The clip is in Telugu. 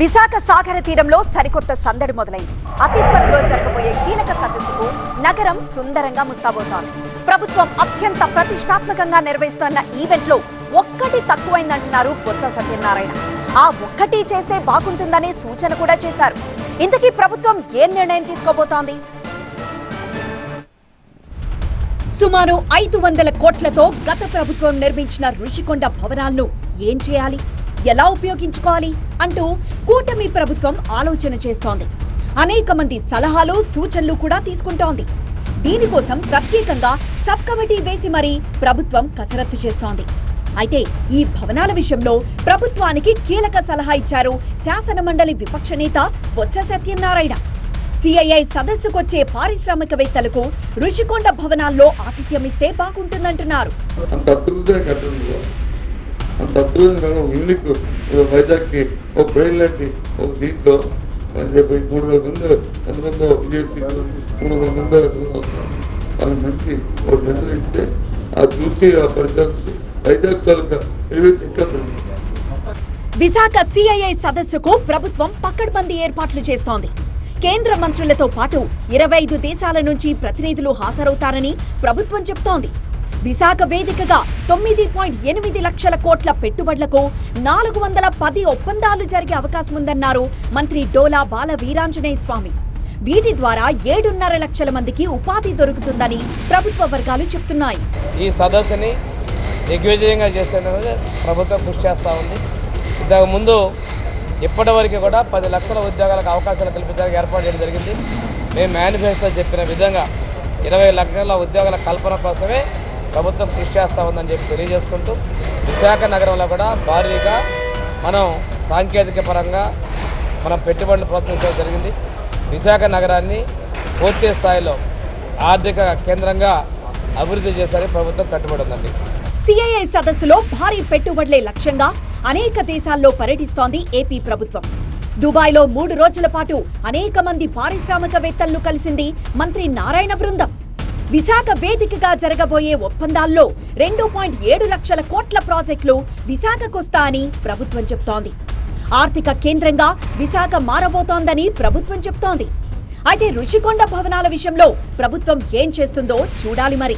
విశాఖ సాగర తీరంలో సరికొత్త సందడి మొదలైంది. అతి త్వరలో జరగబోయే కీలక సదస్సుకు నగరం సుందరంగా ముస్తాబోతోంది ప్రభుత్వం అత్యంత ప్రతిష్టాత్మకంగా నిర్వహిస్తున్న ఈవెంట్లో ఒక్కటి తక్కువైందంటున్నారు బొత్స సత్యనారాయణ. ఆ ఒక్కటి చేస్తే బాగుంటుందనే సూచన కూడా చేశారు. ఇంతకీ ప్రభుత్వం ఏం నిర్ణయం తీసుకోబోతోంది? సుమారు ఐదు వందల కోట్లతో గత ప్రభుత్వం నిర్మించిన ఋషికొండ భవనాలను ఏం చేయాలి? ఎలా ఉపయోగించుకోవాలి అంటూ కూటమి ప్రభుత్వం ఆలోచన చేస్తోంది. అనేక మంది సలహాలు సూచనలు కూడా తీసుకుంటోంది. దీనికోసం ప్రత్యేకంగా సబ్ కమిటీ వేసి మరీ ప్రభుత్వం కసరత్తు చేస్తోంది. అయితే ఈ భవనాల విషయంలో ప్రభుత్వానికి కీలక సలహా ఇచ్చారు శాసన మండలి విపక్ష నేత బొత్స సత్యనారాయణ. సిఐఐ సదస్సుకొచ్చే పారిశ్రామికవేత్తలకు ఋషికొండ భవనాల్లో ఆతిథ్యమిస్తే బాగుంటుందంటున్నారు. అంత అద్భుతంగా కట్టడం వైజాగ్కి ఒక బ్రెయిన్ లాంటి ఒక దీంట్లో రేపు మూడు వేల మంది ఎంత ఎంతమందో విదేశీ మూడు వందల మంది వాళ్ళ మంచి ఒక నిధులు ఇస్తే ఆ చూసి ఆ పరిశ్రమ వైజాగ్ తాలూకా ఎలివేట్ ఇంకా విశాఖ సిఐఐ సదస్సుకు ప్రభుత్వం పక్కడబందీ ఏర్పాట్లు చేస్తోంది. కేంద్ర మంత్రులతో పాటు ఇరవై ఐదు దేశాల నుంచి ప్రతినిధులు హాజరవుతారని ప్రభుత్వం చెబుతోంది విశాఖ వేదికగా తొమ్మిది పాయింట్ ఎనిమిది లక్షల కోట్ల పెట్టుబడులకు నాలుగు వందల పది ఒప్పందాలు జరిగే అవకాశం ఉందన్నారు మంత్రి డోలా బాల వీరాంజనేయ స్వామి. వీటి ద్వారా ఏడున్నర లక్షల మందికి ఉపాధి దొరుకుతుందని ప్రభుత్వ వర్గాలు చెప్తున్నాయి. ఈ సదస్సుని దిగ్విజయంగా చేసేందుకు ప్రభుత్వం కృషి చేస్తూ ఉంది. ఇంతకు ముందు ఇప్పటివరకు కూడా పది లక్షల ఉద్యోగాలకు అవకాశాలు కల్పించడానికి ఏర్పాటు చేయడం జరిగింది. మేము మేనిఫెస్టో చెప్పిన విధంగా ఇరవై లక్షల ఉద్యోగాల కల్పన కోసమే ప్రభుత్వం కృషి చేస్తూ ఉందని చెప్పి తెలియజేసుకుంటూ విశాఖ నగరంలో కూడా భారీగా మనం సాంకేతిక పరంగా మనం పెట్టుబడులు ప్రోత్సహించడం జరిగింది. విశాఖ నగరాన్ని పూర్తి స్థాయిలో ఆర్థిక కేంద్రంగా అభివృద్ధి చేశారని ప్రభుత్వం కట్టుబడి ఉందండి. సిఐఐ సదస్సులో భారీ పెట్టుబడులే లక్ష్యంగా అనేక దేశాల్లో పర్యటిస్తోంది ఏపీ ప్రభుత్వం. దుబాయ్లో మూడు రోజుల పాటు అనేక మంది పారిశ్రామికవేత్తలను కలిసింది మంత్రి నారాయణ బృందం. విశాఖ వేదికగా జరగబోయే ఒప్పందాల్లో రెండు పాయింట్ ఏడు లక్షల కోట్ల ప్రాజెక్టులు విశాఖకొస్తా అని ప్రభుత్వం చెప్తోంది. ఆర్థిక కేంద్రంగా విశాఖ మారబోతోందని ప్రభుత్వం చెప్తోంది. అయితే రుషికొండ భవనాల విషయంలో ప్రభుత్వం ఏం చేస్తుందో చూడాలి మరి.